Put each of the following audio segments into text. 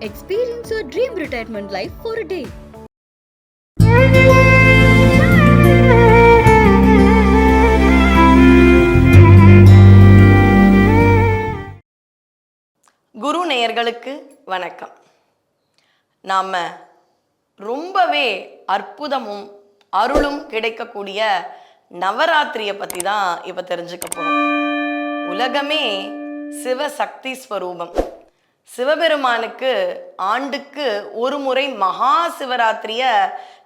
Experience your dream retirement life for a day. குரு நேயர்களுக்கு வணக்கம். நாம் ரொம்பவே அற்புதமும் அருளும் கிடைக்கக்கூடிய நவராத்திரியை பற்றி தான் இப்போ தெரிஞ்சுக்க போகிறோம் உலகமே சிவசக்தி ஸ்வரூபம். சிவபெருமானுக்கு ஆண்டுக்கு ஒரு முறை மகா சிவராத்திரியை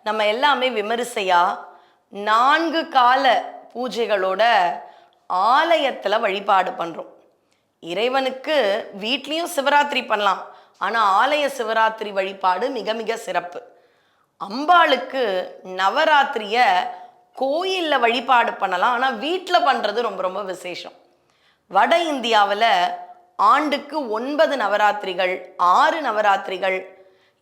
நம்ம எல்லாமே விமரிசையா? நான்கு கால பூஜைகளோட ஆலயத்தில் வழிபாடு பண்ணுறோம் இறைவனுக்கு வீட்லேயும் சிவராத்திரி பண்ணலாம். ஆனால் ஆலய சிவராத்திரி வழிபாடு மிக மிக சிறப்பு. அம்பாளுக்கு நவராத்திரிய கோயிலில் வழிபாடு பண்ணலாம். ஆனால் வீட்டில் பண்ணுறது ரொம்ப ரொம்ப விசேஷம். வட இந்தியாவில் ஆண்டுக்கு ஒன்பது நவராத்திரிகள் ஆறு நவராத்திரிகள்.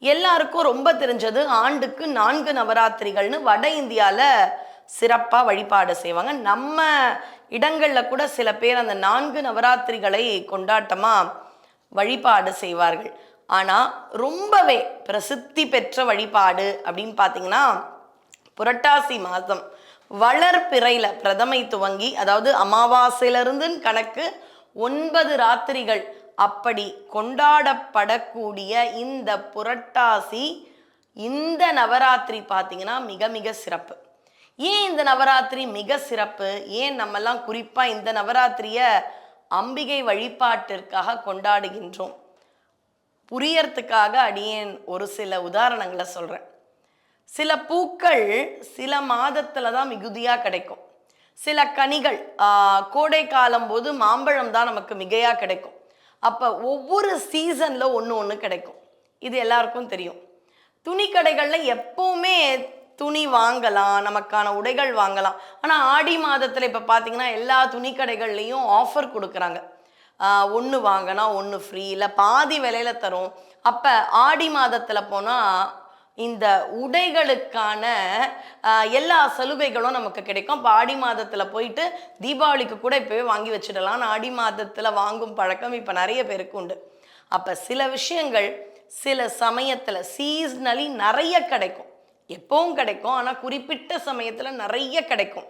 எல்லாருக்கும் ரொம்ப தெரிஞ்சது ஆண்டுக்கு நான்கு நவராத்திரிகள்னு வட இந்தியாவில் சிறப்பாக வழிபாடு செய்வாங்க. நம்ம இடங்களில் கூட சில பேர் அந்த நான்கு நவராத்திரிகளை கொண்டாட்டமாக வழிபாடு செய்வார்கள். ஆனால் ரொம்பவே பிரசித்தி பெற்ற வழிபாடு அப்படின்னு பார்த்தீங்கன்னா புரட்டாசி மாதம் வளர்பிறையில் பிரதமை துவங்கி அதாவது அமாவாசையிலிருந்து கணக்கு ஒன்பது ராத்திரிகள் அப்படி கொண்டாடப்படக்கூடிய இந்த புரட்டாசி இந்த நவராத்திரி பார்த்தீங்கன்னா மிக மிக சிறப்பு. ஏன் இந்த நவராத்திரி மிக சிறப்பு? ஏன் நம்மெல்லாம் குறிப்பாக இந்த நவராத்திரியை அம்பிகை வழிபாட்டிற்காக கொண்டாடுகின்றோம்? புரியறதுக்காக அடியேன் ஒரு சில உதாரணங்களை சொல்கிறேன் சில பூக்கள் சில மாதத்தில் தான் மிகுதியாக கிடைக்கும். சில கனிகள் கோடை காலம் போது மாம்பழம் தான் நமக்கு மிகையாக கிடைக்கும். அப்போ ஒவ்வொரு சீசனில் ஒன்று ஒன்று கிடைக்கும். இது எல்லாருக்கும் தெரியும். துணி கடைகளில் எப்போவுமே துணி வாங்கலாம் நமக்கான உடைகள் வாங்கலாம். ஆனால் ஆடி மாதத்தில் இப்போ பார்த்தீங்கன்னா எல்லா துணி கடைகள்லையும் ஆஃபர் கொடுக்குறாங்க ஒன்று வாங்கினா ஒன்று ஃப்ரீ இல்லை பாதி விலையில தரும். அப்போ ஆடி மாதத்தில் போனால் இந்த உடைகளுக்கான எல்லா சலுகைகளும் நமக்கு கிடைக்கும். இப்போ ஆடி மாதத்தில் போயிட்டு தீபாவளிக்கு கூட இப்போவே வாங்கி வச்சிடலாம். ஆடி மாதத்தில் வாங்கும் பழக்கம் இப்போ நிறைய பேருக்கு உண்டு. அப்போ சில விஷயங்கள் சில சமயத்தில் சீஸ்னலி நிறைய கிடைக்கும். எப்பவும் கிடைக்கும். ஆனால் குறிப்பிட்ட சமயத்தில் நிறைய கிடைக்கும்.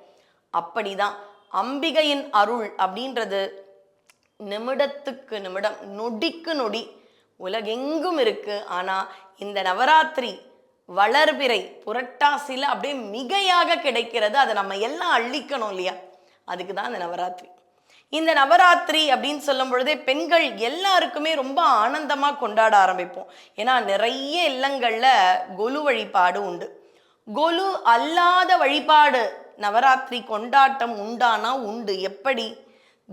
அப்படிதான். அம்பிகையின் அருள் அப்படின்றது நிமிடத்துக்கு நிமிடம் நொடிக்கு நொடி. உலகெங்கும் இருக்கு. ஆனால் இந்த நவராத்திரி வளர்பிறை புரட்டாசியில் அப்படியே மிகையாக கிடைக்கிறது. அதை நம்ம எல்லாம் அள்ளிக்கணும் இல்லையா? அதுக்கு தான் இந்த நவராத்திரி. இந்த நவராத்திரி அப்படின்னு சொல்லும் பொழுதே பெண்கள் எல்லாருக்குமே ரொம்ப ஆனந்தமாக கொண்டாட ஆரம்பிப்போம். ஏன்னா நிறைய இல்லங்களில் கொலு வழிபாடு உண்டு. கொலு அல்லாத வழிபாடு நவராத்திரி கொண்டாட்டம் உண்டானா உண்டு. எப்படி?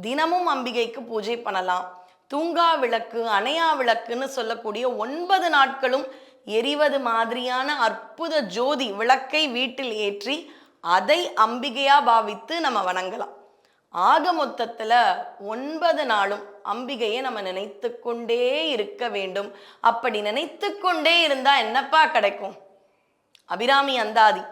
தினமும் அம்பிகைக்கு பூஜை பண்ணலாம். தூங்கா விளக்கு அணையா விளக்குன்னு சொல்லக்கூடிய ஒன்பது நாட்களும் எரிவது மாதிரியான அற்புத ஜோதி விளக்கை வீட்டில் ஏற்றி அதை அம்பிகையா பாவித்து நம்ம வணங்கலாம். ஆக மொத்தத்துல ஒன்பது நாளும் அம்பிகையை நம்ம நினைத்து கொண்டே இருக்க வேண்டும். அப்படி நினைத்து கொண்டே இருந்தா என்னப்பா கிடைக்கும்? அபிராமி அந்தாதி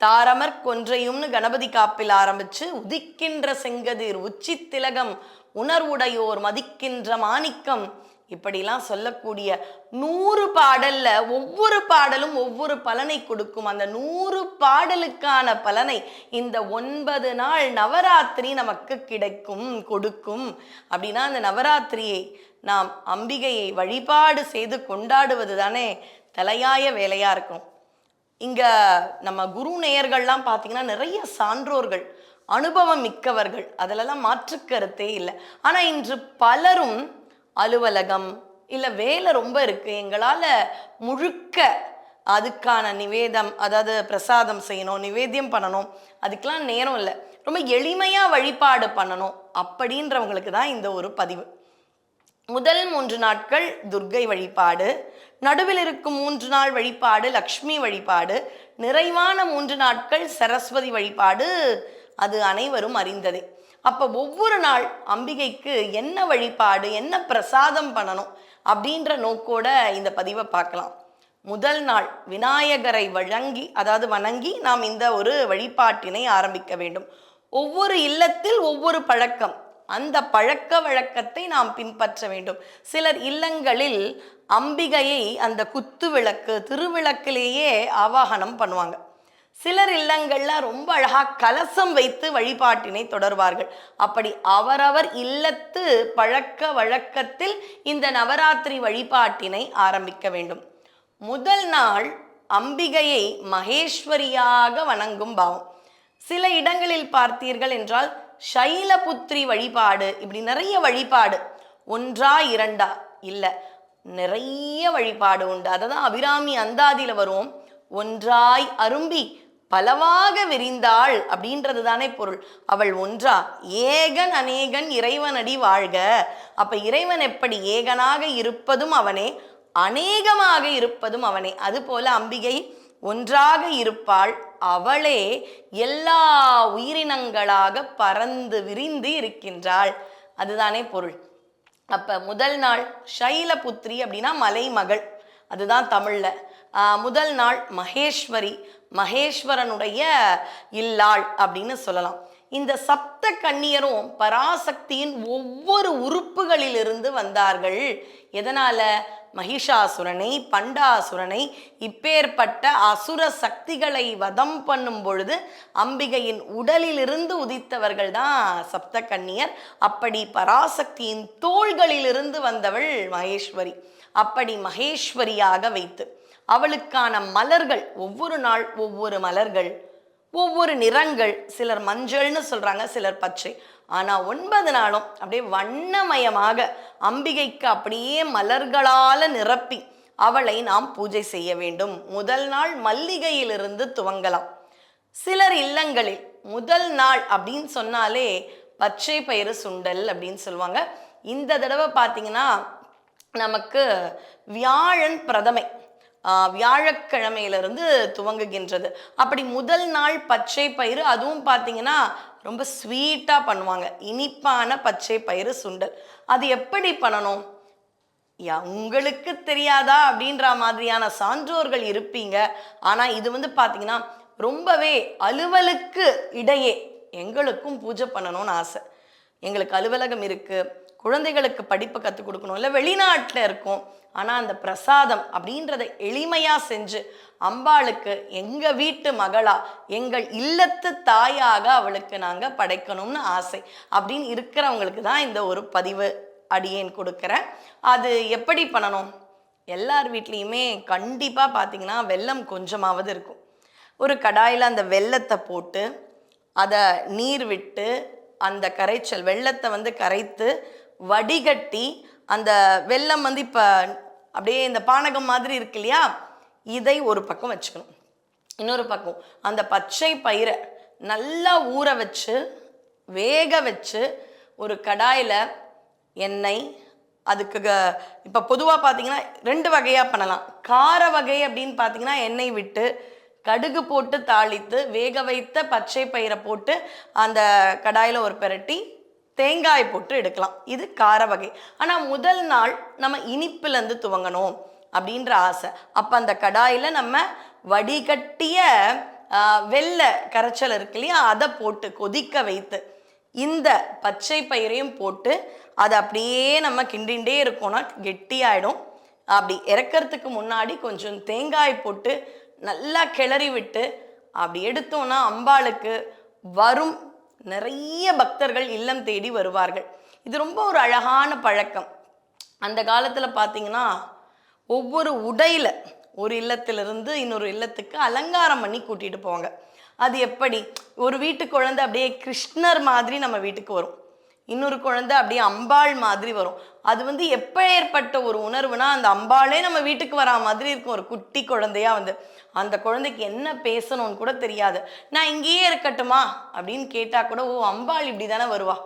தாரமர் கொன்றையும்னு கணபதி காப்பில் ஆரம்பிச்சு உதிக்கின்ற செங்கதிர் உச்சி திலகம் உணர்வுடையோர் மதிக்கின்ற மாணிக்கம் இப்படிலாம் சொல்லக்கூடிய நூறு பாடல்ல ஒவ்வொரு பாடலும் ஒவ்வொரு பலனை கொடுக்கும். அந்த நூறு பாடலுக்கான பலனை இந்த ஒன்பது நாள் நவராத்திரி நமக்கு கிடைக்கும் கொடுக்கும். அப்படின்னா அந்த நவராத்திரியை நாம் அம்பிகையை வழிபாடு செய்து கொண்டாடுவது தானே தலையாய வேலையா இருக்கும். இங்க நம்ம குரு நேயர்கள்லாம் பார்த்தீங்கன்னா நிறைய சான்றோர்கள் அனுபவம் மிக்கவர்கள். அதிலெல்லாம் மாற்று கருத்தே இல்லை. ஆனா இன்று பலரும் அலுவலகம் இல்லை வேலை ரொம்ப இருக்குது எங்களால் முழுக்க அதுக்கான நிவேதம் அதாவது பிரசாதம் செய்யணும் நிவேத்தியம் பண்ணணும். அதுக்கெலாம் நேரம் இல்லை. ரொம்ப எளிமையாக வழிபாடு பண்ணணும் அப்படின்றவங்களுக்கு தான் இந்த ஒரு பதிவு. முதல் மூன்று நாட்கள் துர்க்கை வழிபாடு நடுவில் இருக்கும் மூன்று நாள் வழிபாடு லக்ஷ்மி வழிபாடு நிறைவான மூன்று நாட்கள் சரஸ்வதி வழிபாடு அது அனைவரும் அறிந்ததே. அப்போ ஒவ்வொரு நாள் அம்பிகைக்கு என்ன வழிபாடு என்ன பிரசாதம் பண்ணணும் அப்படின்ற நோக்கோட இந்த பதிவை பார்க்கலாம். முதல் நாள் விநாயகரை வழங்கி அதாவது வணங்கி நாம் இந்த ஒரு வழிபாட்டினை ஆரம்பிக்க வேண்டும். ஒவ்வொரு இல்லத்தில் ஒவ்வொரு பழக்கம். அந்த பழக்க வழக்கத்தை நாம் பின்பற்ற வேண்டும். சிலர் இல்லங்களில் அம்பிகையை அந்த குத்து விளக்கு திருவிளக்கிலேயே ஆவாகனம் பண்ணுவாங்க. சிலர் இல்லங்களில் ரொம்ப அழகாக கலசம் வைத்து வழிபாட்டினை தொடர்வார்கள். அப்படி அவரவர் இல்லத்து பழக்க வழக்கத்தில் இந்த நவராத்திரி வழிபாட்டினை ஆரம்பிக்க வேண்டும். முதல் நாள் அம்பிகையை மகேஸ்வரியாக வணங்கும் பாவம். சில இடங்களில் பார்த்தீர்கள் என்றால் சைலபுத்ரி வழிபாடு இப்படி நிறைய வழிபாடு. ஒன்றா இரண்டா? இல்லை. நிறைய வழிபாடு உண்டு. அதை தான் அபிராமி அந்தாதியில் வரும் ஒன்றாய் அரும்பி பலவாக விரிந்தாள் அப்படின்றது தானே பொருள். அவள் ஒன்றா ஏகன் அநேகன் இறைவனடி வாழ்க. அப்ப இறைவன் எப்படி ஏகனாக இருப்பதும் அவனே அநேகமாக இருப்பதும் அவனே. அதுபோல அம்பிகை ஒன்றாக இருப்பாள். அவளே எல்லா உயிரினங்களாக பறந்து விரிந்து இருக்கின்றாள். அதுதானே பொருள். அப்ப முதல் நாள் ஷைலபுத்திரி அப்படின்னா மலைமகள். அதுதான் தமிழ்ல. முதல் நாள் மகேஸ்வரி மகேஸ்வரனுடைய இல்லாள் அப்படின்னு சொல்லலாம். இந்த சப்த கன்னியரும் பராசக்தியின் ஒவ்வொரு உறுப்புகளிலிருந்து வந்தார்கள். எதனால? மகிஷாசுரனை பண்டாசுரனை இப்பேற்பட்ட அசுர சக்திகளை வதம் பண்ணும் பொழுது அம்பிகையின் உடலிலிருந்து உதித்தவர்கள் தான் சப்த கண்ணியர் அப்படி பராசக்தியின் தோள்களிலிருந்து வந்தவள் மகேஸ்வரி. அப்படி மகேஸ்வரியாக வைத்து. அவளுக்கான மலர்கள் ஒவ்வொரு நாள் ஒவ்வொரு மலர்கள் ஒவ்வொரு நிறங்கள் சிலர் மஞ்சள்னு சொல்கிறாங்க சிலர் பச்சை. ஆனால் ஒன்பது நாளும் அப்படியே வண்ணமயமாக அம்பிகைக்கு அப்படியே மலர்களால் நிரப்பி அவளை நாம் பூஜை செய்ய வேண்டும். முதல் நாள் மல்லிகையிலிருந்து துவங்கலாம். சிலர் இல்லங்களில் முதல் நாள் அப்படின்னு சொன்னாலே பச்சை பயிறு சுண்டல் அப்படின்னு சொல்லுவாங்க. இந்த தடவை பார்த்தீங்கன்னா நமக்கு வியாழன் பிரதமை. வியாழக்கிழமையிலிருந்து துவங்குகின்றது. அப்படி முதல் நாள் பச்சை பயிறு அதுவும் பார்த்தீங்கன்னா ரொம்ப ஸ்வீட்டாக பண்ணுவாங்க. இனிப்பான பச்சை பயிறு சுண்டல். அது எப்படி பண்ணணும்? யா உங்களுக்கு தெரியாதா அப்படின்ற மாதிரியான சான்றோர்கள் இருப்பீங்க. ஆனால் இது வந்து பார்த்தீங்கன்னா ரொம்பவே அலுவலுக்கு இடையே எங்களுக்கும் பூஜை பண்ணணும்னு ஆசை. எங்களுக்கு அலுவலகம் இருக்குது குழந்தைகளுக்கு படிப்பு கற்றுக் கொடுக்கணும் இல்லை வெளிநாட்டில் இருக்கும். ஆனால் அந்த பிரசாதம் அப்படின்றத எளிமையாக செஞ்சு அம்பாளுக்கு எங்கள் வீட்டு மகளா எங்கள் இல்லத்து தாயாக அவளுக்கு நாங்கள் படைக்கணும்னு ஆசை. அப்படின்னு இருக்கிறவங்களுக்கு தான் இந்த ஒரு பதிவு அடியேன் கொடுக்குறேன். அது எப்படி பண்ணணும்? எல்லார் வீட்லேயுமே கண்டிப்பாக பார்த்தீங்கன்னா வெல்லம் கொஞ்சமாவது இருக்கும். ஒரு கடாயில் அந்த வெல்லத்தை போட்டு அதை நீர் விட்டு அந்த கரைச்சல் வெள்ளத்தை வந்து கரைத்து வடிகட்டி அந்த வெல்லம் வந்து இப்போ அப்படியே இந்த பானகம் மாதிரி இருக்கு இல்லையா? இதை ஒரு பக்கம் வச்சுக்கணும். இன்னொரு பக்கம் அந்த பச்சை பயிரை நல்லா ஊற வச்சு வேக வச்சு ஒரு கடாயில் எண்ணெய் அதுக்கு க- இப்போ பொதுவாக பார்த்தீங்கன்னா ரெண்டு வகையாக பண்ணலாம். கார வகை அப்படின்னு பார்த்தீங்கன்னா எண்ணெய் விட்டு கடுகு போட்டு தாளித்து வேக வைத்த பச்சை பயிரை போட்டு அந்த கடாயில் ஒரு பெரட்டி தேங்காய் போட்டு எடுக்கலாம். இது கார வகை. ஆனால் முதல் நாள் நம்ம இனிப்புலேருந்து துவங்கணும் அப்படின்ற ஆசை. அப்போ அந்த கடாயில் நம்ம வடிகட்டிய வெள்ளை கரைச்சல் இருக்கு இல்லையா? அதை போட்டு கொதிக்க வைத்து இந்த பச்சை பயிரையும் போட்டு அதை அப்படியே நம்ம கிண்டிகிட்டே இருக்கோம்னா கெட்டியாயிடும். அப்படி இறக்கறதுக்கு முன்னாடி கொஞ்சம் தேங்காய் போட்டு நல்லா கிளறி விட்டு அப்படி எடுத்தோன்னா அம்பாளுக்கு வரும் நிறைய பக்தர்கள் இல்லம் தேடி வருவார்கள். இது ரொம்ப ஒரு அழகான பழக்கம். அந்த காலத்தில் பார்த்தீங்கன்னா ஒவ்வொரு உடையில் ஒரு இல்லத்திலிருந்து இன்னொரு இல்லத்துக்கு அலங்காரம் பண்ணி கூட்டிகிட்டு போவாங்க. அது எப்படி? ஒரு வீட்டு குழந்தை அப்படியே கிருஷ்ணர் மாதிரி நம்ம வீட்டுக்கு வரும். இன்னொரு குழந்தை அப்படியே அம்பாள் மாதிரி வரும். அது வந்து எப்ப ஏற்பட்ட ஒரு உணர்வுனா அந்த அம்பாளே நம்ம வீட்டுக்கு வரா மாதிரி இருக்கும். ஒரு குட்டி குழந்தையா வந்து அந்த குழந்தைக்கு என்ன பேசணும்னு கூட தெரியாது. நான் இங்கேயே இருக்கட்டுமா? அப்படின்னு கேட்டா கூட ஓ அம்பாள் இப்படி தானே வருவா?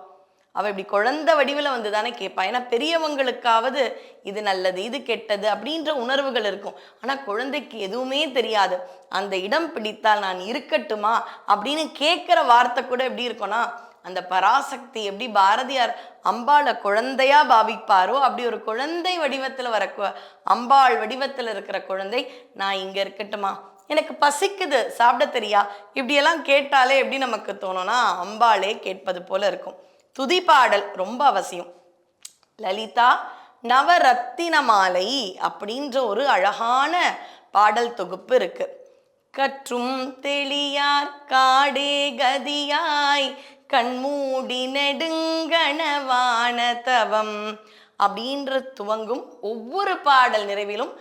அவள் இப்படி குழந்தை வடிவில் வந்து தானே கேட்பா ஏன்னா பெரியவங்களுக்காவது இது நல்லது இது கெட்டது அப்படின்ற உணர்வுகள் இருக்கும். ஆனால் குழந்தைக்கு எதுவுமே தெரியாது. அந்த இடம் பிடித்தால் நான் இருக்கட்டுமா? அப்படின்னு கேட்குற வார்த்தை கூட எப்படி இருக்கும்னா அந்த பராசக்தி எப்படி பாரதியார் அம்பாளை குழந்தையா பாவிப்பாரோ அப்படி ஒரு குழந்தை வடிவத்தில் வர அம்பாள் வடிவத்தில் இருக்கிற குழந்தை நான் இங்கே இருக்கட்டுமா? எனக்கு பசிக்குது சாப்பிட தெரியா? இப்படியெல்லாம் கேட்டாலே எப்படி நமக்கு தோணும்னா அம்பாளே கேட்பது போல இருக்கும். துதி பாடல் ரொம்ப அவசியம். லலிதா நவரத்தின மாலை அப்படின்ற ஒரு அழகான பாடல் தொகுப்பு இருக்கு. கற்றும் தெளியார் காடே கதியாய் கண்மூடி நெடுங்கணவான தவம் அப்படின்ற துவங்கும் ஒவ்வொரு பாடல் நிறைவிலும்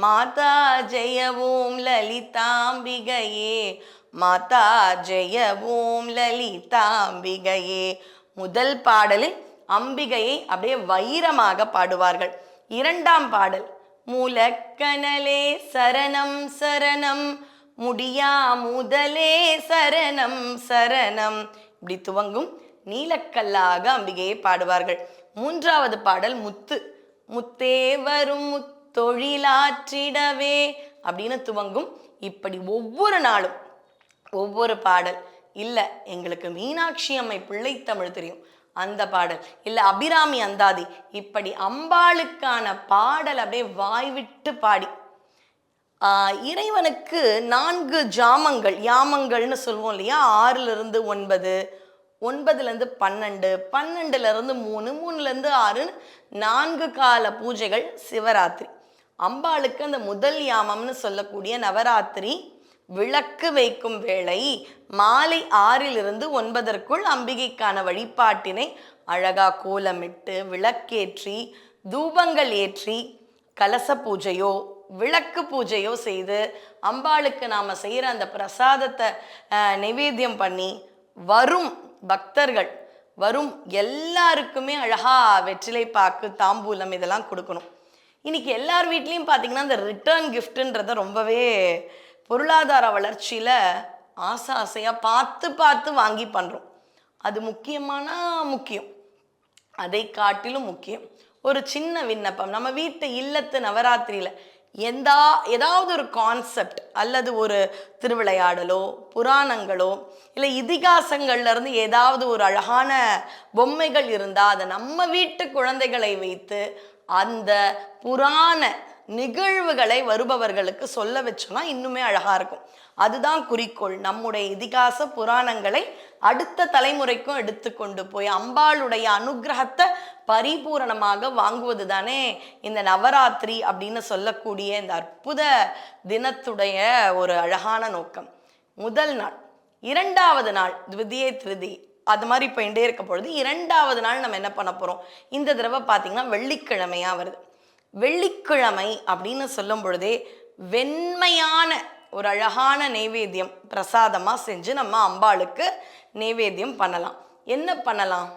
மாதா ஜெய ஓம் லலிதாம்பிகையே மாதா ஜெய ஓம் லலிதாம்பிகையே முதல் பாடலில் அம்பிகையை அப்படியே வைரமாக பாடுவார்கள். இரண்டாம் பாடல் மூலக்கனலே சரணம் சரணம் முடியா முதலே சரணம் சரணம் இப்படி துவங்கும் நீலக்கல்லாக அம்பிகையை பாடுவார்கள். மூன்றாவது பாடல் முத்து. முத்தே வரும் முத்தொழிலாற்றிடவே அப்படின்னு துவங்கும். இப்படி ஒவ்வொரு நாளும் ஒவ்வொரு பாடல். இல்லை எங்களுக்கு மீனாட்சி அம்மை பிள்ளைத்தமிழ் தெரியும். அந்த பாடல். இல்லை அபிராமி அந்தாதி. இப்படி அம்பாளுக்கான பாடல் அப்படியே வாய்விட்டு பாடி. இறைவனுக்கு நான்கு ஜாமங்கள் யாமங்கள்னு சொல்லுவோம் இல்லையா? ஆறுலேருந்து ஒன்பது ஒன்பதுலேருந்து பன்னெண்டு பன்னெண்டுலேருந்து மூணு மூணுலேருந்து ஆறு நான்கு கால பூஜைகள் சிவராத்திரி. அம்பாளுக்கு அந்த முதல் யாமம்னு சொல்லக்கூடிய நவராத்திரி விளக்கு வைக்கும் வேளை மாலை ஆறிலிருந்து ஒன்பதற்குள் அம்பிகைக்கான வழிபாட்டினை அழகா கோலமிட்டு விளக்கேற்றி தூபங்கள் ஏற்றி கலச பூஜையோ விளக்கு பூஜையோ செய்து அம்பாளுக்கு நாம் செய்கிற அந்த பிரசாதத்தை அஹ், நைவேத்தியம் பண்ணி வரும் பக்தர்கள் வரும் எல்லாருக்குமே அழகா வெற்றிலை பாக்கு தாம்பூலம் இதெல்லாம் கொடுக்கணும். இன்னைக்கு எல்லார் வீட்லேயும் பார்த்தீங்கன்னா இந்த ரிட்டர்ன் கிஃப்ட்டுன்றத ரொம்பவே பொருளாதார வளர்ச்சியில் ஆசை ஆசையாக பார்த்து பார்த்து வாங்கி பண்ணுறோம் அது முக்கியமானா முக்கியம். அதை காட்டிலும் முக்கியம். ஒரு சின்ன விண்ணப்பம். நம்ம வீட்டு இல்லத்து நவராத்திரியில் எந்தா ஏதாவது ஒரு கான்செப்ட் அல்லது ஒரு திருவிளையாடலோ புராணங்களோ இல்லை இதிகாசங்கள்லேருந்து ஏதாவது ஒரு அழகான பொம்மைகள் இருந்தால் அதை நம்ம வீட்டு குழந்தைகளை வைத்து அந்த புராண நிகழ்வுகளை வருபவர்களுக்கு சொல்ல வச்சோம்னா இன்னுமே அழகா இருக்கும். அதுதான் குறிக்கோள். நம்முடைய இதிகாச புராணங்களை அடுத்த தலைமுறைக்கும் எடுத்துக்கொண்டு போய் அம்பாளுடைய அனுகிரகத்தை பரிபூரணமாக வாங்குவது தானே இந்த நவராத்திரி அப்படின்னு சொல்லக்கூடிய இந்த அற்புத தினத்துடைய ஒரு அழகான நோக்கம். முதல் நாள் இரண்டாவது நாள் துவிதியை திருதி அது மாதிரி போயிட்டே இருக்க பொழுது இரண்டாவது நாள் நம்ம என்ன பண்ண போறோம்? இந்த தடவை பார்த்தீங்கன்னா வெள்ளிக்கிழமையா வருது. வெள்ளிக்கிழமை அப்படின்னு சொல்லும் பொழுதே வெண்மையான ஒரு அழகான நெய்வேத்தியம் பிரசாதமாக செஞ்சு நம்ம அம்பாளுக்கு நெய்வேத்தியம் பண்ணலாம். என்ன பண்ணலாம்?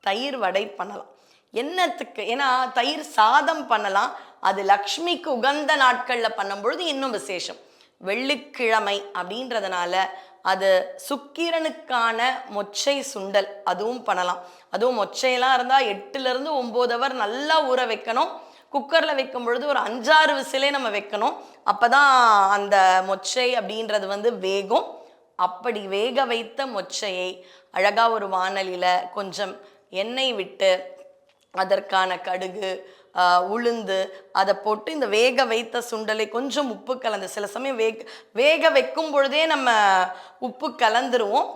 தயிர் வடை பண்ணலாம். என்னத்துக்கு? ஏன்னா தயிர் சாதம் பண்ணலாம். அது லக்ஷ்மிக்கு உகந்த நாட்களில் பண்ணும்பொழுது இன்னும் விசேஷம். வெள்ளிக்கிழமை அப்படின்றதுனால அது சுக்கிரனுக்கான மொச்சை சுண்டல் அதுவும் பண்ணலாம். அதுவும் மொச்சையெல்லாம் இருந்தால் எட்டுலேருந்து ஒம்பது அவர் நல்லா ஊற வைக்கணும். குக்கரில் வைக்கும் பொழுது ஒரு அஞ்சாறு விசிலே நம்ம வைக்கணும். அப்போ தான் அந்த மொச்சை அப்படின்றது வந்து வேகும். அப்படி வேக வைத்த மொச்சையை அழகாக ஒரு வானலியில் கொஞ்சம் எண்ணெய் விட்டு அதற்கான கடுகு உளுந்து அதை போட்டு இந்த வேக வைத்த சுண்டலை கொஞ்சம் உப்பு கலந்து சில சமயம் வேக வேக வைக்கும் பொழுதே நம்ம உப்பு கலந்துருவோம்.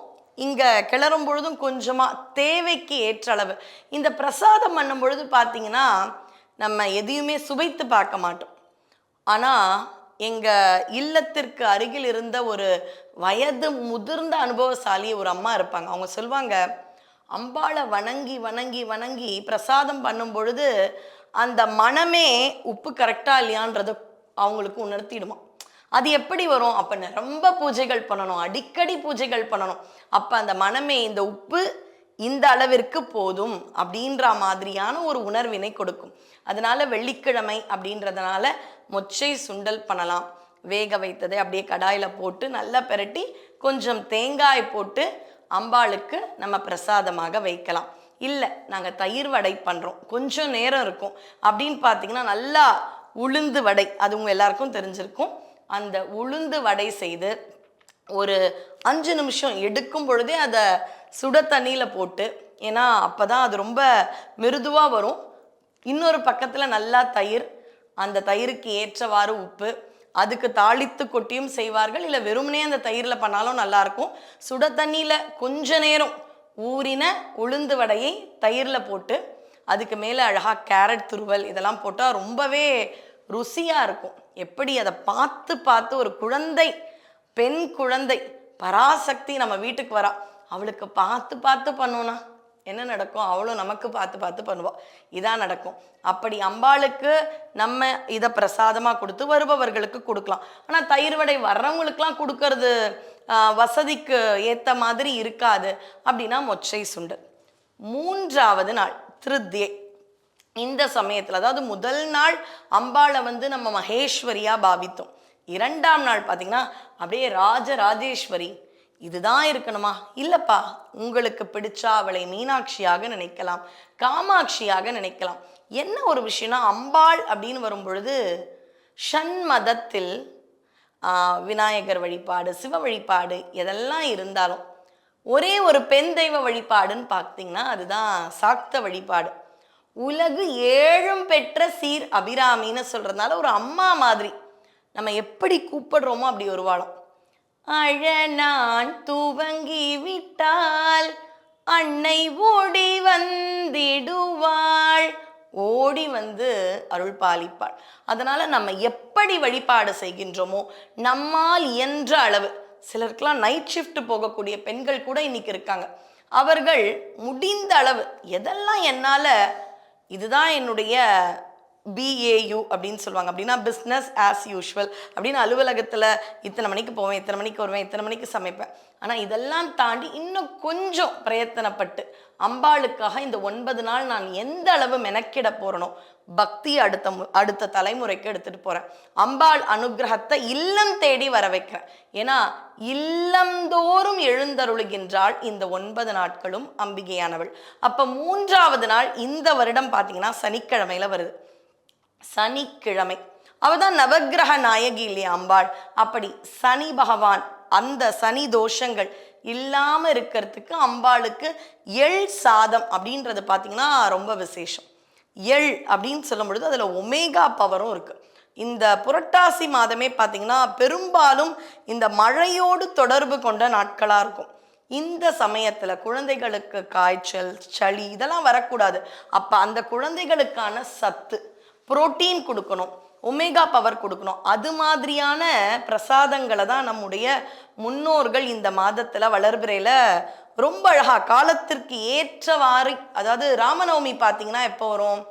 இங்கே கிளறும் பொழுதும் கொஞ்சமாக தேவைக்கு ஏற்ற அளவு. இந்த பிரசாதம் பண்ணும் பொழுது பார்த்தீங்கன்னா நம்ம எதையுமே சுவைத்து பார்க்க மாட்டோம். ஆனால் எங்கள் இல்லத்திற்கு அருகில் இருந்த ஒரு வயது முதிர்ந்த அனுபவசாலி ஒரு அம்மா இருப்பாங்க. அவங்க சொல்லுவாங்க அம்பாளை வணங்கி வணங்கி வணங்கி பிரசாதம் பண்ணும் பொழுது அந்த மனமே உப்பு கரெக்டாக இல்லையான்றத அவங்களுக்கு உணர்த்திடுமா. அது எப்படி வரும்? அப்போ ரொம்ப பூஜைகள் பண்ணணும். அடிக்கடி பூஜைகள் பண்ணணும். அப்போ அந்த மனமே இந்த உப்பு இந்த அளவிற்கு போதும் அப்படின்ற மாதிரியான ஒரு உணர்வினை கொடுக்கும். அதனால வெள்ளிக்கிழமை அப்படின்றதுனால மொச்சை சுண்டல் பண்ணலாம். வேக வைத்ததை அப்படியே கடாயில் போட்டு நல்லா பெரட்டி கொஞ்சம் தேங்காய் போட்டு அம்பாளுக்கு நம்ம பிரசாதமாக வைக்கலாம். இல்லை நாங்கள் தயிர் வடை பண்ணுறோம் கொஞ்சம் நேரம் இருக்கும். அப்படின்னு பார்த்தீங்கன்னா நல்லா உளுந்து வடை அது உங்கள் எல்லாருக்கும் தெரிஞ்சிருக்கும். அந்த உளுந்து வடை செய்து ஒரு அஞ்சு நிமிஷம் எடுக்கும் பொழுதே அதை சுட தண்ணியில் போட்டு ஏன்னா அப்போ தான் அது ரொம்ப மிருதுவாக வரும். இன்னொரு பக்கத்தில் நல்லா தயிர். அந்த தயிருக்கு ஏற்றவாறு உப்பு. அதுக்கு தாளித்து கொட்டியும் செய்வார்கள். இல்லை வெறுமனே அந்த தயிரில் பண்ணாலும் நல்லாயிருக்கும் சுட தண்ணியில் கொஞ்ச நேரம் ஊறின உளுந்து வடையை தயிரில் போட்டு அதுக்கு மேலே அழகாக கேரட் துருவல் இதெல்லாம் போட்டால் ரொம்பவே ருசியாக இருக்கும். எப்படி அதை பார்த்து பார்த்து ஒரு குழந்தை பெண் குழந்தை பராசக்தி நம்ம வீட்டுக்கு வரா. அவளுக்கு பார்த்து பார்த்து பண்ணோன்னா என்ன நடக்கும்? அவளும் நமக்கு பார்த்து பார்த்து பண்ணுவாள் இதான் நடக்கும். அப்படி அம்பாளுக்கு நம்ம இதை பிரசாதமாக கொடுத்து வருபவர்களுக்கு கொடுக்கலாம். ஆனால் தயிர் வடை வர்றவங்களுக்குலாம் கொடுக்கறது வசதிக்கு ஏற்ற மாதிரி இருக்காது. அப்படின்னா மொச்சை சுண்டல் மூன்றாவது நாள் திருத்தியை. இந்த சமயத்தில் அதாவது முதல் நாள் அம்பாளை வந்து நம்ம மகேஸ்வரியாக பாவித்தோம். இரண்டாம் நாள் பார்த்திங்கன்னா அப்படியே ராஜராஜேஸ்வரி இதுதான் இருக்கணுமா? இல்லப்பா உங்களுக்கு பிடிச்சா அவளை மீனாட்சியாக நினைக்கலாம் காமாட்சியாக நினைக்கலாம். என்ன ஒரு விஷயம்னா அம்பாள் அப்படின்னு வரும்பொழுது ஷண்மதத்தில் விநாயகர் வழிபாடு சிவ வழிபாடு எதெல்லாம் இருந்தாலும் ஒரே ஒரு பெண் தெய்வ வழிபாடுன்னு பார்த்தீங்கன்னா அதுதான் சாக்த வழிபாடு. உலகு ஏழும் பெற்ற சீர் அபிராமின்னு சொல்றதுனால ஒரு அம்மா மாதிரி நம்ம எப்படி கூப்பிடுறோமோ அப்படி ஒரு வாழம். அழ நான் துவங்கி விட்டால் அன்னை ஓடி வந்திடுவாள். ஓடி வந்து அருள் பாலிப்பாள். அதனால நம்ம எப்படி வழிபாடு செய்கின்றோமோ நம்மால் இயன்ற அளவு. சிலருக்கெல்லாம் நைட் ஷிஃப்ட் போகக்கூடிய பெண்கள் கூட இன்னைக்கு இருக்காங்க. அவர்கள் முடிந்த அளவு எதெல்லாம் என்னால் இதுதான் என்னுடைய பிஏயு அப்படின்னு சொல்லுவாங்க. அப்படின்னா பிஸ்னஸ் ஆஸ் யூஷுவல் அப்படின்னு அலுவலகத்தில் இத்தனை மணிக்கு போவேன் இத்தனை மணிக்கு வருவேன் இத்தனை மணிக்கு சமைப்பேன். ஆனால் இதெல்லாம் தாண்டி இன்னும் கொஞ்சம் பிரயத்தனப்பட்டு அம்பாளுக்காக இந்த ஒன்பது நாள் நான் எந்த அளவு மெனக்கிட போகிறனோ பக்தி அடுத்த மு- அடுத்த தலைமுறைக்கு எடுத்துகிட்டு போகிறேன் அம்பாள் அனுகிரகத்தை இல்லம் தேடி வர வைக்கிறேன். ஏன்னா இல்லந்தோறும் எழுந்தருளுகின்றாள் இந்த ஒன்பது நாட்களும் அம்பிகையானவள். அப்போ மூன்றாவது நாள் இந்த வருடம் பார்த்தீங்கன்னா சனிக்கிழமையில் வருது. சனிக்கிழமை. அவதான் நவக்கிரக நாயகி இல்லையா அம்பாள். அப்படி சனி பகவான் அந்த சனி தோஷங்கள் இல்லாம இருக்கிறதுக்கு அம்பாளுக்கு எள் சாதம் அப்படின்றது பார்த்தீங்கன்னா ரொம்ப விசேஷம். எள் அப்படின்னு சொல்லும் பொழுது அதில் ஒமேகா பவரும் இருக்கு. இந்த புரட்டாசி மாதமே பார்த்தீங்கன்னா பெரும்பாலும் இந்த மழையோடு தொடர்பு கொண்ட நாட்களாக இருக்கும். இந்த சமயத்தில் குழந்தைகளுக்கு காய்ச்சல் சளி இதெல்லாம் வரக்கூடாது. அப்போ அந்த குழந்தைகளுக்கான சத்து புரோட்டீன் கொடுக்கணும் ஒமேகா பவர் கொடுக்கணும். அது மாதிரியான பிரசாதங்களை தான் நம்முடைய முன்னோர்கள் இந்த மாதத்தில் வளர்பிறையில் ரொம்ப அழகாக காலத்திற்கு ஏற்றவாறு அதாவது ராமநவமி பார்த்தீங்கன்னா எப்போ வரும்?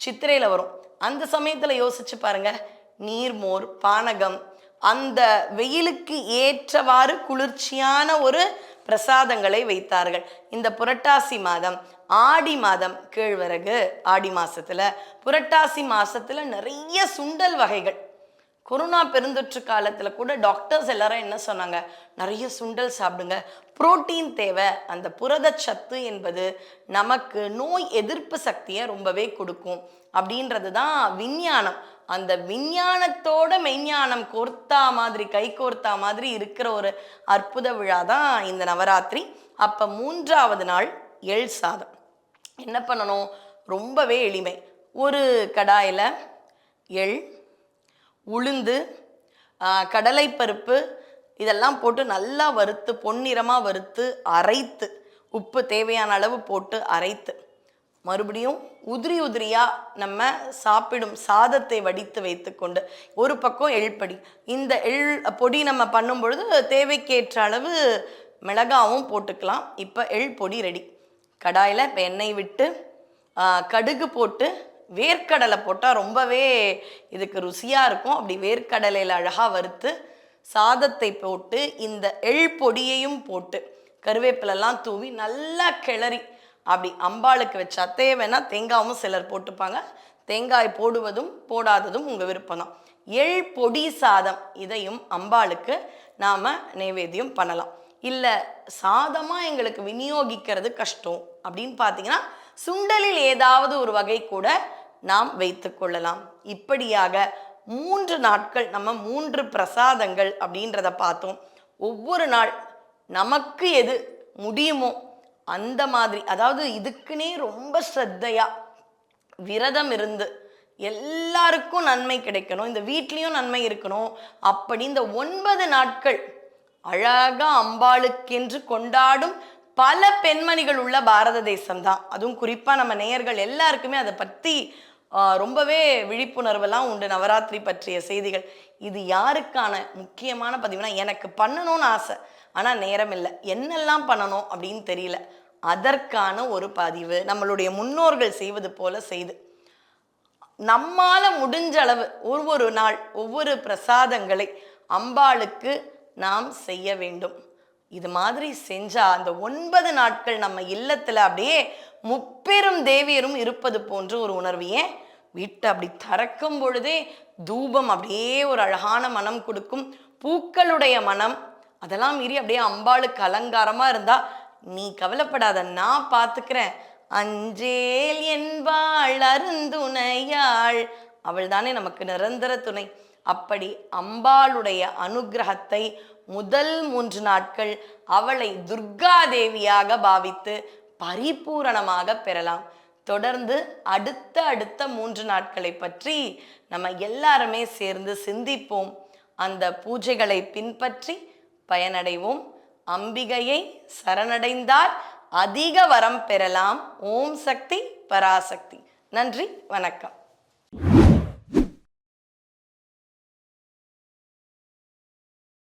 சித்திரையில் வரும். அந்த சமயத்தில் யோசிச்சு பாருங்க. நீர்மோர் பானகம் அந்த வெயிலுக்கு ஏற்றவாறு குளிர்ச்சியான ஒரு பிரசாதங்களை வைத்தார்கள். இந்த புரட்டாசி மாதம் ஆடி மாதம் கேழ்வரகு ஆடி மாசத்துல புரட்டாசி மாசத்துல நிறைய சுண்டல் வகைகள். கொரோனா பெருந்தொற்று காலத்துல கூட டாக்டர்ஸ் எல்லாரும் என்ன சொன்னாங்க? நிறைய சுண்டல் சாப்பிடுங்க. புரோட்டீன் தேவை. அந்த புரதச்சத்து என்பது நமக்கு நோய் எதிர்ப்பு சக்தியை ரொம்பவே கொடுக்கும். அப்படின்றது தான் விஞ்ஞானம். அந்த விஞ்ஞானத்தோட மெய்ஞானம் கோர்த்தா மாதிரி கை கோர்த்தா மாதிரி இருக்கிற ஒரு அற்புத விழா தான் இந்த நவராத்திரி. அப்போ மூன்றாவது நாள் எள் சாதம். என்ன பண்ணணும்? ரொம்பவே எளிமை. ஒரு கடாயில் எள் உளுந்து கடலைப்பருப்பு இதெல்லாம் போட்டு நல்லா வறுத்து பொன்னிறமாக வறுத்து அரைத்து உப்பு தேவையான அளவு போட்டு அரைத்து. மறுபடியும் உதிரி உதிரியாக நம்ம சாப்பிடும் சாதத்தை வடித்து வைத்துக்கொண்டு ஒரு பக்கம் எள்படி இந்த எள் பொடி நம்ம பண்ணும் பொழுது தேவைக்கேற்ற அளவு மிளகாவும் போட்டுக்கலாம். இப்போ எள் பொடி ரெடி. கடாயில் இப்போ எண்ணெய் விட்டு கடுகு போட்டு வேர்க்கடலை போட்டால் ரொம்பவே இதுக்கு ருசியாக இருக்கும். அப்படி வேர்க்கடலையில் அழகாக வறுத்து சாதத்தை போட்டு இந்த எள் பொடியையும் போட்டு கருவேப்பிலெல்லாம் தூவி நல்லா கிளறி அப்படி அம்பாளுக்கு வச்சா தேவைன்னா தேங்காவும் சிலர் போட்டுப்பாங்க. தேங்காய் போடுவதும் போடாததும் உங்கள் விருப்பம் தான் எள் பொடி சாதம் இதையும் அம்பாளுக்கு நாம் நைவேத்தியம் பண்ணலாம். இல்லை சாதமாக எங்களுக்கு விநியோகிக்கிறது கஷ்டம். அப்படின்னு பார்த்தீங்கன்னா சுண்டலில் ஏதாவது ஒரு வகை கூட நாம் வைத்துக்கொள்ளலாம் இப்படியாக மூன்று நாட்கள் நம்ம மூன்று பிரசாதங்கள் அப்படின்றத பார்த்தோம். ஒவ்வொரு நாள் நமக்கு எது முடியுமோ அந்த மாதிரி அதாவது இதுக்குன்னே ரொம்ப ஸ்ரத்தையா விரதம் இருந்து எல்லாருக்கும் நன்மை கிடைக்கணும் இந்த வீட்லேயும் நன்மை இருக்கணும். அப்படி இந்த ஒன்பது நாட்கள் அழகா அம்பாளுக்கென்று கொண்டாடும் பல பெண்மணிகள் உள்ள பாரத தேசம்தான். அதுவும் குறிப்பாக நம்ம நேயர்கள் எல்லாருக்குமே அதை பற்றி ரொம்பவே விழிப்புணர்வெல்லாம் உண்டு நவராத்திரி பற்றிய செய்திகள். இது யாருக்கான முக்கியமான பதிவுனா எனக்கு பண்ணணும்னு ஆசை. ஆனால் நேரம் இல்லை. என்னெல்லாம் பண்ணணும் அப்படின்னு தெரியல. அதற்கான ஒரு பதிவு நம்மளுடைய முன்னோர்கள் செய்வது போல செய்து. நம்மால் முடிஞ்ச அளவு ஒவ்வொரு நாள் ஒவ்வொரு பிரசாதங்களை அம்பாளுக்கு நாம் செய்ய வேண்டும். இது மாதிரி செஞ்சா அந்த ஒன்பது நாட்கள் நம்ம இல்லத்துல அப்படியே முப்பெரும் தேவியரும் இருப்பது போன்ற ஒரு உணர்வு. ஏன்? வீட்டை அப்படி திறக்கும் பொழுதே தூபம் அப்படியே ஒரு அழகான மனம் கொடுக்கும். பூக்களுடைய மனம். அதெல்லாம் மீறி அப்படியே அம்பாளுக்கு அலங்காரமா இருந்தா நீ கவலைப்படாத நான் பார்த்துக்கிறேன் அஞ்சேல் என்பாள் அருந்துணையாள். அவள் தானே நமக்கு நிரந்தர துணை. அப்படி அம்பாளுடைய அனுக்கிரகத்தை முதல் மூன்று நாட்கள் அவளை துர்கா தேவியாக பாவித்து பரிபூரணமாக பெறலாம். தொடர்ந்து அடுத்த அடுத்த மூன்று நாட்களை பற்றி நம்ம எல்லாருமே சேர்ந்து சிந்திப்போம். அந்த பூஜைகளை பின்பற்றி பயனடைவோம். அம்பிகையை சரணடைந்தால் அதிக வரம் பெறலாம். ஓம் சக்தி பராசக்தி. நன்றி வணக்கம்.